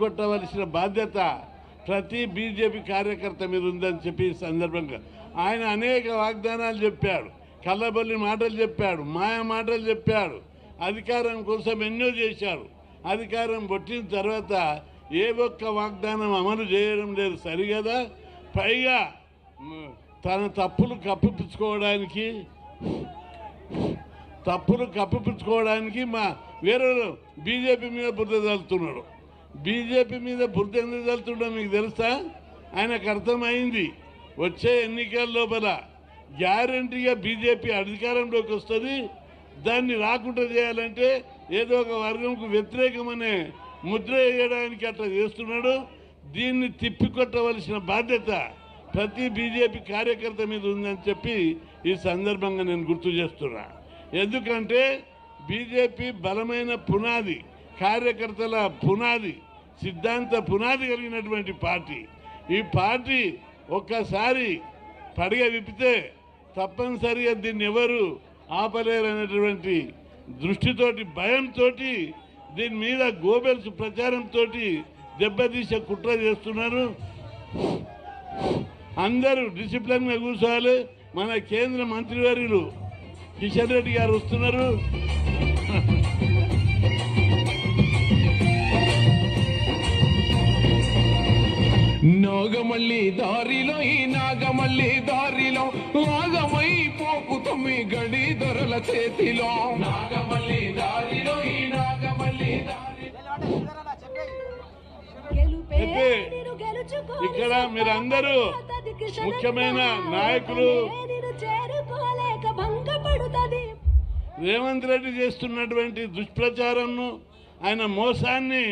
కొట్టవలసిన బాధ్యత ప్రతి బీజేపీ కార్యకర్త మీద ఉందని చెప్పి సందర్భంగా ఆయన అనేక వాగ్దానాలు చెప్పాడు. కళ్ళబల్లి మాటలు చెప్పాడు మాయ మాటలు చెప్పాడు అధికారం కోసం ఎన్నో చేశాడు అధికారం పట్టిన తర్వాత ఏ ఒక్క వాగ్దానం అమలు చేయడం లేదు సరిగదా? పైగా తన తప్పులు కప్పిపుచ్చుకోవడానికి తప్పులు కప్పిపుచ్చుకోవడానికి మా వేరే బీజేపీ మీద బుద్ధ చల్లుతున్నాడు బీజేపీ మీద బురద ఎందుకు చల్లుతుండో మీకు తెలుసా? ఆయనకు అర్థమైంది. వచ్చే ఎన్నికల లోపల గ్యారంటీగా బీజేపీ అధికారంలోకి వస్తుంది. దాన్ని రాకుండా చేయాలంటే ఏదో ఒక వర్గంకు వ్యతిరేకమనే ముద్ర వేయడానికి అట్లా చేస్తున్నాడు. దీన్ని తిప్పికొట్టవలసిన బాధ్యత ప్రతి బీజేపీ కార్యకర్త మీద ఉందని చెప్పి ఈ సందర్భంగా నేను గుర్తు చేస్తున్నా. ఎందుకంటే బీజేపీ బలమైన పునాది కార్యకర్తల పునాది సిద్ధాంత పునాది కలిగినటువంటి పార్టీ. ఈ పార్టీ ఒక్కసారి పడగ విప్పితే తప్పనిసరిగా దీన్ని ఎవరు ఆపలేరనేటువంటి దృష్టితోటి భయంతో దీని మీద గోబెల్స్ ప్రచారంతో దెబ్బతీసే కుట్ర చేస్తున్నారు. అందరూ డిసిప్లిన్గా కూర్చోవాలి. మన కేంద్ర మంత్రివర్యులు కిషన్ రెడ్డి గారు వస్తున్నారు. నాగమల్లి దారిలో ఈ నాగమల్లి దారిలో నాగమై పోకు తొమ్మి గడి దొరల చేతిలో. నాగమల్లి దారిలో ఈ నాగమల్లి ఇక్కడ మీరందరూ ముఖ్యమైన నాయకులు. రేవంత్ రెడ్డి చేస్తున్నటువంటి దుష్ప్రచారంను ఆయన మోసాన్ని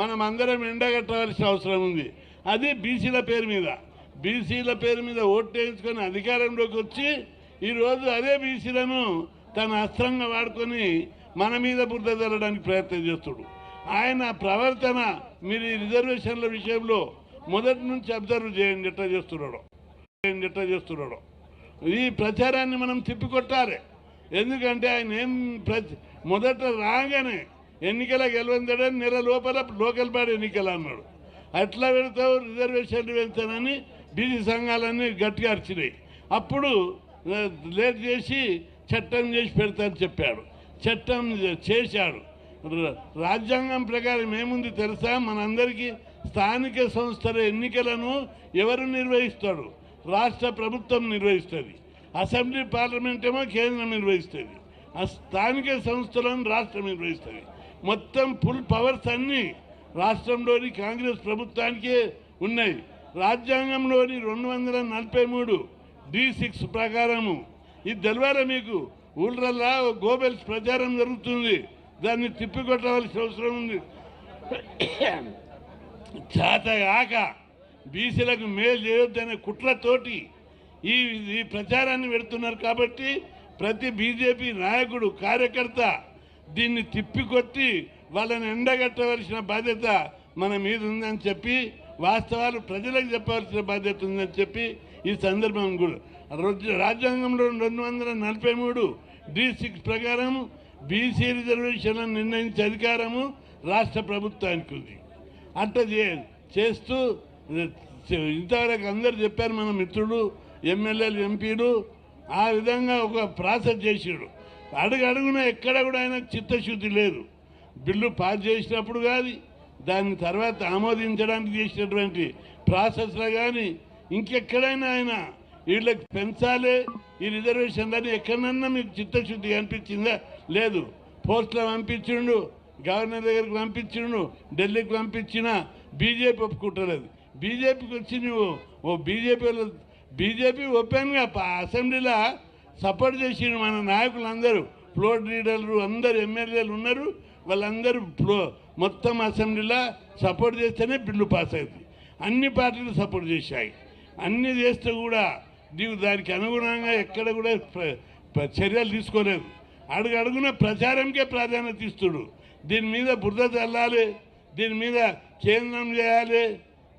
మనం అందరం ఎండగట్టవలసిన అవసరం ఉంది. అది బీసీల పేరు మీద. బీసీల పేరు మీద ఓటు వేయించుకొని అధికారంలోకి వచ్చి ఈరోజు అదే బీసీలను తన అస్త్రంగా వాడుకొని మన మీద బుద్ధ జల్లడానికి ప్రయత్నం చేస్తుడు. ఆయన ప్రవర్తన మీరు ఈ రిజర్వేషన్ల విషయంలో మొదటి నుంచి అబ్జర్వ్ చేయండి ఎట్లా చేస్తున్నాడు. చేయండి ఎట్లా చేస్తున్నాడు. ఈ ప్రచారాన్ని మనం తిప్పికొట్టాలి. ఎందుకంటే ఆయన ఏం మొదట రాగానే ఎన్నికల గెలవందడని నెల లోపల లోకల్ బాడీ ఎన్నికలు అన్నాడు. అట్లా పెడతావు రిజర్వేషన్లు వెళ్తానని బీసీ సంఘాలన్నీ గట్టిగా అరిచినాయి. అప్పుడు లేట్ చేసి చట్టం చేసి పెడతానని చెప్పాడు చట్టం చేశాడు రాజ్యాంగం ప్రకారం ఏముంది తెలుసా? మనందరికీ స్థానిక సంస్థల ఎన్నికలను ఎవరు నిర్వహిస్తాడు రాష్ట్ర ప్రభుత్వం నిర్వహిస్తుంది. అసెంబ్లీ పార్లమెంట్ ఏమో కేంద్రం నిర్వహిస్తుంది. ఆ స్థానిక సంస్థలను రాష్ట్రం నిర్వహిస్తుంది. మొత్తం ఫుల్ పవర్స్ అన్నీ రాష్ట్రంలోని కాంగ్రెస్ ప్రభుత్వానికే ఉన్నాయి. రాజ్యాంగంలోని రెండు వందల నలభై మూడు డి సిక్స్ ప్రకారము. ఇది తెలియాలా మీకు ఊళ్ళల్లా గోబెల్స్ ప్రచారం జరుగుతుంది. దాన్ని తిప్పికొట్టవలసిన అవసరం ఉంది. చేతగాక బీసీలకు మేలు చేయొద్దనే కుట్రతోటి ఈ ఈ ప్రచారాన్ని పెడుతున్నారు కాబట్టి ప్రతి బీజేపీ నాయకుడు కార్యకర్త దీన్ని తిప్పికొట్టి వాళ్ళని ఎండగట్టవలసిన బాధ్యత మన మీద ఉందని చెప్పి వాస్తవాలు ప్రజలకు చెప్పవలసిన బాధ్యత ఉందని చెప్పి ఈ సందర్భం కూడా. రాజ్యాంగంలో రెండు వందల నలభై మూడు డి సిక్స్ ప్రకారం బీసీ రిజర్వేషన్లను నిర్ణయించే అధికారము రాష్ట్ర ప్రభుత్వానికి ఉంది. అట్ట చే చేస్తూ ఇంతవరకు అందరు చెప్పారు మన మిత్రుడు ఎమ్మెల్యేలు ఎంపీలు ఆ విధంగా ఒక ప్రాసెస్ చేసాడు అడుగు అడుగున ఎక్కడ కూడా ఆయన చిత్తశుద్ధి లేదు. బిల్లు పాస్ చేసినప్పుడు కానీ దాని తర్వాత ఆమోదించడానికి చేసినటువంటి ప్రాసెస్లో కానీ ఇంకెక్కడైనా ఆయన వీళ్ళకి పెంచాలి. ఈ రిజర్వేషన్లని ఎక్కడన్నా మీకు చిత్తశుద్ధి అనిపించిందా లేదు. పోస్ట్లో పంపించిండు గవర్నర్ దగ్గరికి పంపించిండు ఢిల్లీకి పంపించిన బీజేపీ ఒప్పుకుంటలేదు. బీజేపీకి వచ్చి నువ్వు ఓ బీజేపీ బీజేపీ ఓపెన్గా అసెంబ్లీలో సపోర్ట్ చేసిండు మన నాయకులందరూ ఫ్లోర్ లీడర్లు అందరు ఎమ్మెల్యేలు ఉన్నారు. వాళ్ళందరూ మొత్తం అసెంబ్లీలో సపోర్ట్ చేస్తేనే బిల్లు పాస్ అయింది అన్ని పార్టీలు సపోర్ట్ చేశాయి. అన్ని చేస్తే కూడా నీవు దానికి అనుగుణంగా ఎక్కడ కూడా చర్యలు తీసుకోలేదు. అడుగు అడుగున ప్రచారంకే ప్రాధాన్యత ఇస్తుడు దీని మీద బురద చల్లాలి దీని మీద కేంద్రం చేయాలి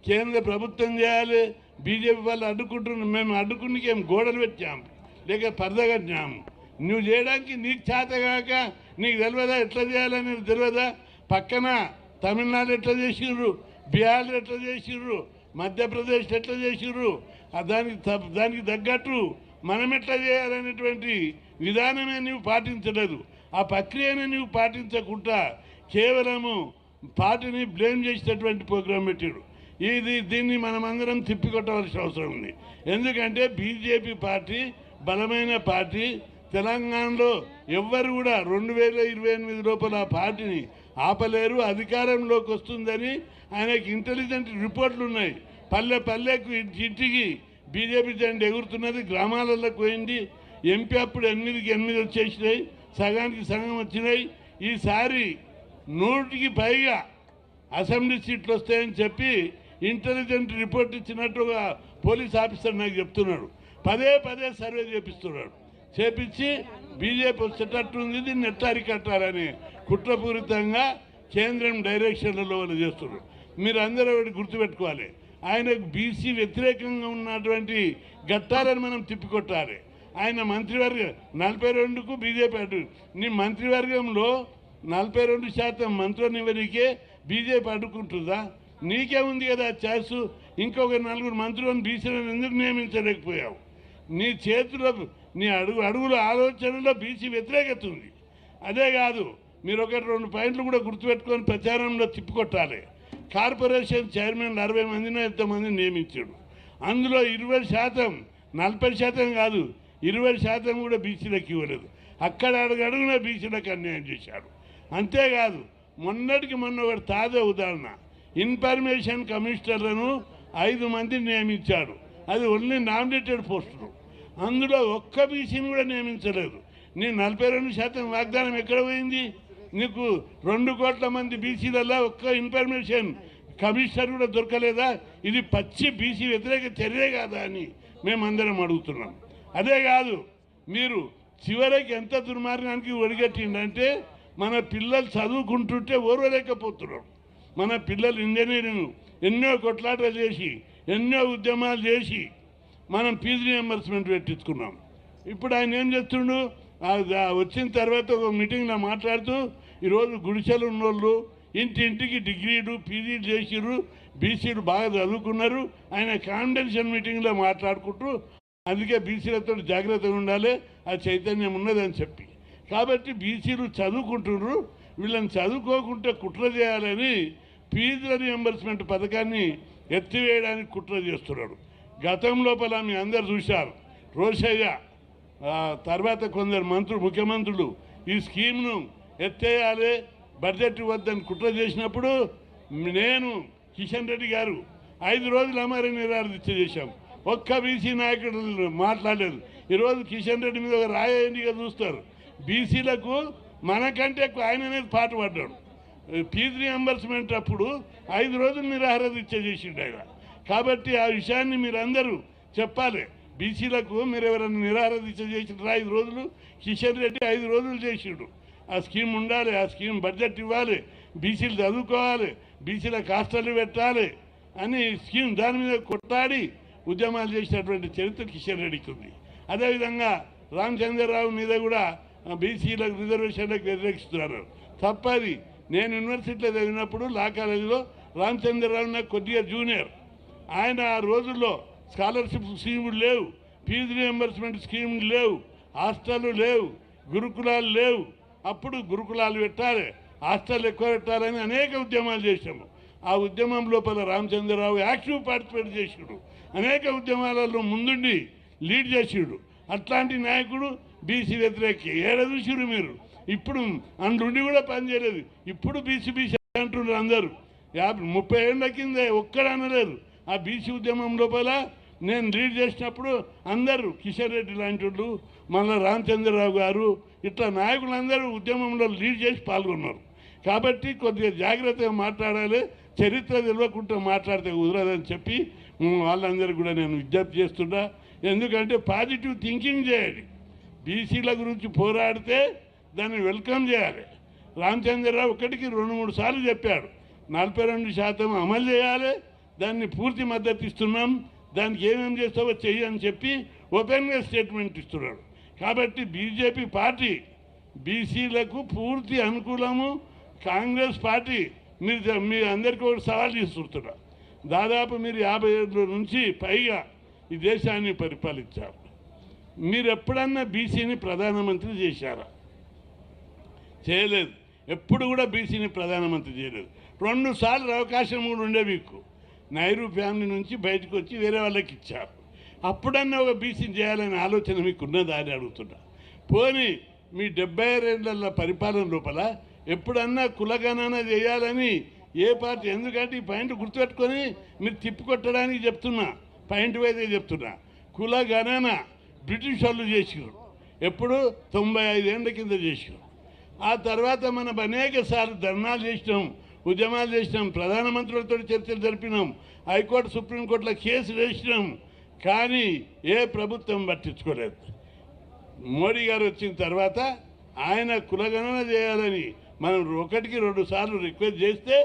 కేంద్ర ప్రభుత్వం చేయాలి బీజేపీ వాళ్ళు అడ్డుకుంటున్నాం మేము అడ్డుకునికి ఏం గోడలు పెట్టాము లేక పరద కట్టినాము. నువ్వు చేయడానికి నీకు చేతగాక నీకు తెలియదా ఎట్లా చేయాలని తెలియదా? పక్కన తమిళనాడు ఎట్లా చేసిండ్రు బీహార్ ఎట్లా చేసిర్రు? మధ్యప్రదేశ్ ఎట్లా చేసిర్రు? దానికి త- దానికి తగ్గట్టు మనం ఎట్లా చేయాలనేటువంటి విధానమే నీవు పాటించలేదు. ఆ ప్రక్రియను నువ్వు పాటించకుండా కేవలము పార్టీని బ్లేమ్ చేసేటటువంటి ప్రోగ్రాం పెట్టాడు ఇది దీన్ని మనమందరం తిప్పికొట్టవలసిన అవసరం ఉంది. ఎందుకంటే బీజేపీ పార్టీ బలమైన పార్టీ తెలంగాణలో ఎవ్వరు కూడా రెండు వేల ఇరవై ఎనిమిది లోపల ఆ పార్టీని ఆపలేరు అధికారంలోకి వస్తుందని ఆయనకి ఇంటెలిజెంట్ రిపోర్ట్లు ఉన్నాయి. పల్లె పల్లెకు ఇంటికి బీజేపీ జెండా ఎగురుతున్నది గ్రామాలలో పోయింది. ఎంపీ అప్పుడు ఎనిమిదికి ఎనిమిది వచ్చేసినాయి సగానికి సగం వచ్చినాయి. ఈసారి నూటికి పైగా అసెంబ్లీ సీట్లు వస్తాయని చెప్పి ఇంటెలిజెంట్ రిపోర్ట్ ఇచ్చినట్టుగా పోలీస్ ఆఫీసర్ నాకు చెప్తున్నాడు. పదే పదే సర్వే చేపిస్తున్నాడు. చేపించి బీజేపీ వచ్చేటట్టు ఉంది దీన్ని ఎట్లా అరికట్టాలని కుట్రపూరితంగా కేంద్రం డైరెక్షన్లలో వాళ్ళు చేస్తున్నారు. మీరు అందరూ ఒకటి గుర్తుపెట్టుకోవాలి. ఆయనకు బీసీ వ్యతిరేకంగా ఉన్నటువంటి గట్టాలని మనం తిప్పికొట్టాలి. ఆయన మంత్రివర్గం నలభై రెండుకు బీజేపీ అడ్డు నీ మంత్రివర్గంలో నలభై రెండు శాతం మంత్రులను బీజేపీ అడ్డుకుంటుందా? నీకే ఉంది కదా ఛాన్స్ ఇంకొక నలుగురు మంత్రులను బీసీలను ఎందుకు నియమించలేకపోయావు? నీ చేతిలో నీ అడుగు అడుగుల ఆలోచనలో బీసీ వ్యతిరేకత ఉంది. అదే కాదు మీరు ఒకటి రెండు పాయింట్లు కూడా గుర్తుపెట్టుకొని ప్రచారంలో తిప్పికొట్టాలి. కార్పొరేషన్ చైర్మన్ అరవై మందిని నియమించాడు. అందులో ఇరవై శాతం నలభై శాతం కాదు ఇరవై శాతం కూడా బీసీలకు ఇవ్వలేదు. అక్కడ అడుగడుగున బీసీలకు అన్యాయం చేశాడు. అంతేకాదు మొన్నటికి మొన్న ఒకటి తాజా ఉదాహరణ. ఇన్ఫర్మేషన్ కమిషనర్లను ఐదు మందిని నియమించాడు. అది ఓన్లీ నామినేటెడ్ పోస్టులు. అందులో ఒక్క బీసీని కూడా నియమించలేదు. నీ నలభై రెండు శాతం వాగ్దానం ఎక్కడ పోయింది? నీకు రెండు కోట్ల మంది బీసీలలో ఒక్క ఇన్ఫర్మేషన్ కమిషనర్ కూడా దొరకలేదా? ఇది పచ్చి బీసీ వ్యతిరేక చర్య కాదా అని మేమందరం అడుగుతున్నాం. అదే కాదు మీరు చివరికి ఎంత దుర్మార్గానికి ఒడిగట్టిందంటే మన పిల్లలు చదువుకుంటుంటే ఓర్వలేకపోతున్నాం. మన పిల్లలు ఇంజనీరింగ్ ఎన్నో కొట్లాటలు చేసి ఎన్నో ఉద్యమాలు చేసి మనం ఫీజు రియంబర్స్మెంట్ పెట్టించుకున్నాం. ఇప్పుడు ఆయన ఏం చేస్తుండు? వచ్చిన తర్వాత ఒక మీటింగ్లో మాట్లాడుతూ ఈరోజు గుడిసెలు ఉన్నోళ్ళు ఇంటింటికి డిగ్రీలు పీజీలు చేసిర్రు బీసీలు బాగా చదువుకున్నారు. ఆయన కాన్ఫిడెన్షియల్ మీటింగ్లో మాట్లాడుకుంటూ అందుకే బీసీలతో జాగ్రత్తగా ఉండాలి ఆ చైతన్యం ఉన్నదని చెప్పి. కాబట్టి బీసీలు చదువుకుంటున్నారు వీళ్ళని చదువుకోకుంటే కుట్ర చేయాలని ఫీజుల రియంబర్స్మెంట్ పథకాన్ని ఎత్తివేయడానికి కుట్ర చేస్తున్నాడు. గతం లోపల మీ అందరు చూశారు. రోషయ్య తర్వాత కొందరు మంత్రులు ముఖ్యమంత్రులు ఈ స్కీమ్ను ఎత్తేయాలి బడ్జెట్ వద్దని కుట్ర చేసినప్పుడు నేను కిషన్ రెడ్డి గారు ఐదు రోజులు అమర నిరాదీక్ష చేశాం. ఒక్క బీసీ నాయకుడు మాట్లాడలేదు. ఈరోజు కిషన్ రెడ్డి మీద ఒక రాయండిగా చూస్తారు. బీసీలకు మనకంటే ఎక్కువ ఆయన అనేది పాటు పడ్డాడు. ఫీజు రియంబర్స్మెంట్ అప్పుడు ఐదు రోజులు నిరాహార దీక్ష చేసిండు ఆయన. కాబట్టి ఆ విషయాన్ని మీరందరూ చెప్పాలి. బీసీలకు మీరు ఎవరైనా నిరాహార దీక్ష ఐదు రోజులు? కిషన్ రెడ్డి ఐదు రోజులు చేసిండు. ఆ స్కీమ్ ఉండాలి ఆ స్కీమ్ బడ్జెట్ ఇవ్వాలి బీసీలు చదువుకోవాలి బీసీలకు హాస్టల్ పెట్టాలి అని స్కీమ్ దాని మీద కొట్టాడి ఉద్యమాలు చేసినటువంటి చరిత్ర కిషన్ రెడ్డికి ఉంది. అదేవిధంగా రామచంద్రరావు మీద కూడా బీసీలకు రిజర్వేషన్లకు వ్యతిరేకిస్తున్నారు. తప్పది. నేను యూనివర్సిటీలో చదివినప్పుడు లా కాలేజీలో రామచంద్రరావు నాకు కొద్దిగా జూనియర్. ఆయన ఆ రోజుల్లో స్కాలర్షిప్ స్కీములు లేవు. ఫీజు రియంబర్స్మెంట్ స్కీములు లేవు. హాస్టళ్ళు లేవు. గురుకులాలు లేవు. అప్పుడు గురుకులాలు పెట్టాలి. హాస్టల్ ఎక్కువ పెట్టాలని అనేక ఉద్యమాలు చేశాము. ఆ ఉద్యమం లోపల రామచంద్రరావు యాక్టివ్ పార్టిసిపేట్ చేసిండు. అనేక ఉద్యమాలలో ముందుండి లీడ్ చేసిండు. అట్లాంటి నాయకుడు బీసీ వ్యతిరేక. ఏడ చూసిరు మీరు? ఇప్పుడు అందుండి కూడా పనిచేయలేదు ఇప్పుడు బీసీ బీసీ అంటున్నారు అందరూ. యాభై ముప్పై ఏళ్ళ కింద ఒక్కడ అనలేరు. ఆ బీసీ ఉద్యమం లోపల నేను లీడ్ చేసినప్పుడు అందరూ కిషన్ రెడ్డి లాంటి వాళ్ళు మళ్ళీ రామచంద్రరావు గారు ఇట్లా నాయకులందరూ ఉద్యమంలో లీడ్ చేసి పాల్గొన్నారు. కాబట్టి కొద్దిగా జాగ్రత్తగా మాట్లాడాలి చరిత్ర తెలియకుండా మాట్లాడితే కుదరదని చెప్పి వాళ్ళందరూ కూడా నేను విజ్ఞప్తి చేస్తున్నా. ఎందుకంటే పాజిటివ్ థింకింగ్ చేయాలి. బీసీల గురించి పోరాడితే దాన్ని వెల్కమ్ చేయాలి. రామచంద్రరావు ఒకటికి రెండు మూడు సార్లు చెప్పాడు. నలభై రెండు శాతం అమలు చేయాలి దాన్ని పూర్తి మద్దతు ఇస్తున్నాం. దానికి ఏమేం చేస్తావో చెయ్యి అని చెప్పి ఓపెన్గా స్టేట్మెంట్ ఇస్తున్నాడు కాబట్టి బీజేపీ పార్టీ బీసీలకు పూర్తి అనుకూలము. కాంగ్రెస్ పార్టీ మీరు మీ అందరికీ ఒకటి సవాల్ చేస్తున్నా. దాదాపు మీరు యాభై ఏళ్ళ నుంచి పైగా ఈ దేశాన్ని పరిపాలించారు. మీరు ఎప్పుడన్నా బీసీని ప్రధానమంత్రి చేశారా? చేయలేదు. ఎప్పుడు కూడా బీసీని ప్రధానమంత్రి చేయలేదు. రెండు సార్లు అవకాశం కూడా ఉండే మీకు. నైరు ఫ్యామిలీ నుంచి బయటకు వచ్చి వేరే వాళ్ళకి ఇచ్చారు. అప్పుడన్నా ఒక బీసీని చేయాలనే ఆలోచన మీకు ఉన్నదా అని అడుగుతున్నా. పోనీ మీ డెబ్బై రెండల పరిపాలన లోపల ఎప్పుడన్నా కులగణన చేయాలని ఏ పార్టీ ఎందుకంటే ఈ పాయింట్ గుర్తుపెట్టుకొని మీరు తిప్పికొట్టడానికి చెప్తున్నా పాయింట్ వైదే చెప్తున్నా. కులగణన బ్రిటిష్ వాళ్ళు చేసారు ఎప్పుడు? తొంభై ఐదేళ్ళ కింద చేసారు ఆ తర్వాత మనం అనేక సార్లు ధర్నాలు చేసినాం. ఉద్యమాలు చేసినాం ప్రధానమంత్రులతో చర్చలు జరిపినాం హైకోర్టు సుప్రీంకోర్టులో కేసు వేసినాం కానీ ఏ ప్రభుత్వం పట్టించుకోలేదు. మోడీ గారు వచ్చిన తర్వాత ఆయన కులగణన చేయాలని మనం ఒకటికి రెండు సార్లు రిక్వెస్ట్ చేస్తే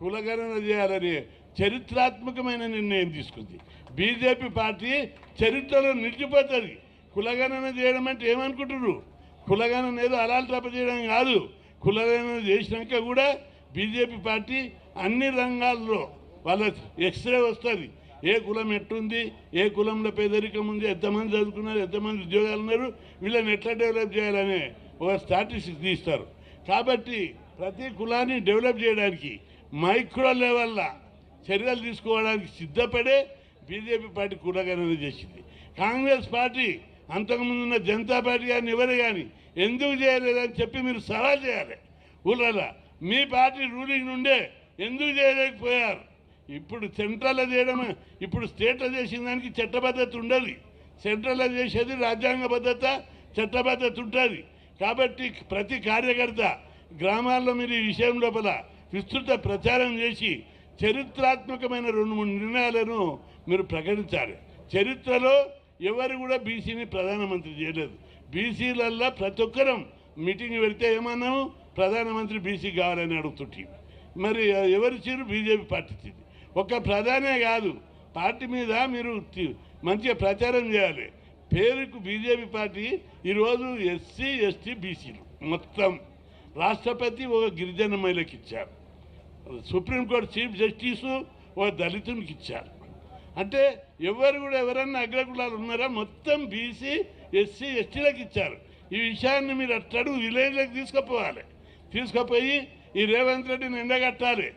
కులగణన చేయాలని చరిత్రాత్మకమైన నిర్ణయం తీసుకుంది. బీజేపీ పార్టీ చరిత్రలో నిలిచిపోతుంది. కులగణన చేయడం అంటే ఏమనుకుంటున్నారు? కులగణన ఏదో అలాల్ తప్ప చేయడం కాదు. కులగణన చేసినాక కూడా బీజేపీ పార్టీ అన్ని రంగాల్లో వాళ్ళ ఎక్స్రే వస్తుంది. ఏ కులం ఎట్టుంది ఏ కులంలో పేదరికం ఉంది ఎంతమంది చదువుకున్నారు ఎంతమంది ఉద్యోగాలు ఉన్నారు వీళ్ళని ఎట్లా డెవలప్ చేయాలనే ఒక స్టాటిస్టిక్స్ తీస్తారు. కాబట్టి ప్రతి కులాన్ని డెవలప్ చేయడానికి మైక్రో లెవెల్లో చర్యలు తీసుకోవడానికి సిద్ధపడే బీజేపీ పార్టీ కులగణన చేసింది. కాంగ్రెస్ పార్టీ అంతకుముందు ఉన్న జనతా పార్టీ కానీ ఎవరు కానీ ఎందుకు చేయలేదని చెప్పి మీరు సవాల్ చేయాలి. ఊళ్ళలో మీ పార్టీ రూలింగ్ నుండే ఎందుకు చేయలేకపోయారు? ఇప్పుడు సెంట్రల్లో చేయడం ఇప్పుడు స్టేట్లో చేసిన దానికి చట్టబద్ధత ఉండదు. సెంట్రల్లో చేసేది రాజ్యాంగ భద్రత చట్టబద్ధత ఉంటుంది. కాబట్టి ప్రతి కార్యకర్త గ్రామాల్లో మీరు ఈ విషయం లోపల విస్తృత ప్రచారం చేసి చరిత్రాత్మకమైన రెండు మూడు నిర్ణయాలను మీరు ప్రకటించాలి. చరిత్రలో ఎవరు కూడా బీసీని ప్రధానమంత్రి చేయలేదు. బీసీలల్లో ప్రతి ఒక్కరం మీటింగ్ పెడితే ఏమన్నాము? ప్రధానమంత్రి బీసీ కావాలని అడుగుతుంటే మరి ఎవరు చీరు బీజేపీ పార్టీ ఇచ్చింది. ఒక ప్రధానే కాదు. పార్టీ మీద మీరు మంచిగా ప్రచారం చేయాలి. పేరుకు బీజేపీ పార్టీ ఈరోజు ఎస్సీ ఎస్టీ బీసీలు మొత్తం. రాష్ట్రపతి ఒక గిరిజన మహిళకి ఇచ్చారు. సుప్రీంకోర్టు చీఫ్ జస్టిస్ ఒక దళితునికి ఇచ్చారు. అంటే ఎవరు కూడా ఎవరన్నా అగ్రకులాలు ఉన్నారా? మొత్తం బీసీ ఎస్సీ ఎస్టీలకు ఇచ్చారు. ఈ విషయాన్ని మీరు అట్టడు విలేజ్లకు తీసుకుపోవాలి. తీసుకుపోయి ఈ రేవంత్ రెడ్డిని ఎండగట్టాలి.